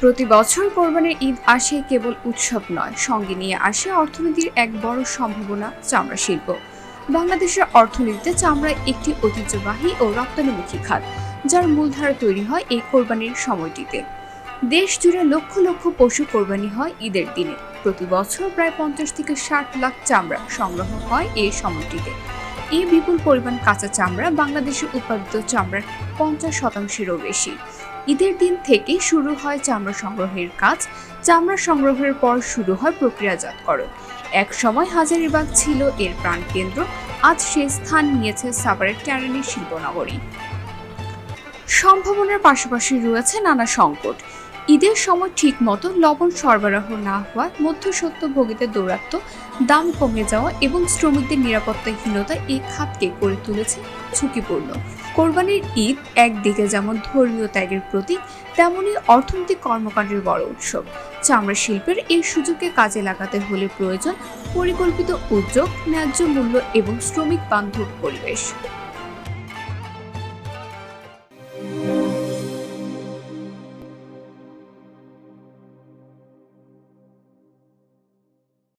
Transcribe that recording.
প্রতি বছর কোরবানির ঈদ আসে কেবল উৎসব নয়, সঙ্গে নিয়ে আসে অর্থনীতির এক বড় সম্ভাবনা চামড়া শিল্প। বাংলাদেশের অর্থনীতিতে চামড়া একটি ঐতিহ্যবাহী ও রপ্তানিমুখী খাত, যার মূলধারা তৈরি হয় এই কোরবানির সময়টিতে। দেশ জুড়ে লক্ষ লক্ষ পশু কোরবানি হয় ঈদের দিনে। প্রতি বছর প্রায় পঞ্চাশ থেকে ষাট লাখ চামড়া সংগ্রহ হয় এই সময়টিতে। এই বিপুল পরিমাণ কাঁচা চামড়া বাংলাদেশে উৎপাদিত চামড়ার পঞ্চাশ শতাংশেরও বেশি। ঈদের দিন থেকে শুরু হয় চামড়া সংগ্রহের কাজ। চামড়া সংগ্রহের পর শুরু হয় প্রক্রিয়াজাতকরণ। এক সময় হাজারিবাগ ছিল এর প্রাণকেন্দ্র। আজ সে স্থান নিয়েছে সাভারের ক্যারানি শিল্পনগরী। সম্ভাবনার পাশাপাশি রয়েছে নানা সংকট। ঈদের সময় ঠিক মতো লবণ সরবরাহ না হওয়া হওয়ায় মধ্যসত্ত্বভোগীদের দৌরাত্ম্য দাম কমে যাওয়া এবং শ্রমিকদের নিরাপত্তাহীনতা এই খাতকে করে তুলেছে ঝুঁকিপূর্ণ। কোরবানির ঈদ একদিকে যেমন ধর্মীয় ত্যাগের প্রতীক, তেমনি অর্থনৈতিক কর্মকাণ্ডের বড় উৎসব। চামড়া শিল্পের এই সুযোগকে কাজে লাগাতে হলে প্রয়োজন পরিকল্পিত উদ্যোগ, ন্যায্য মূল্য এবং শ্রমিক বান্ধব পরিবেশ।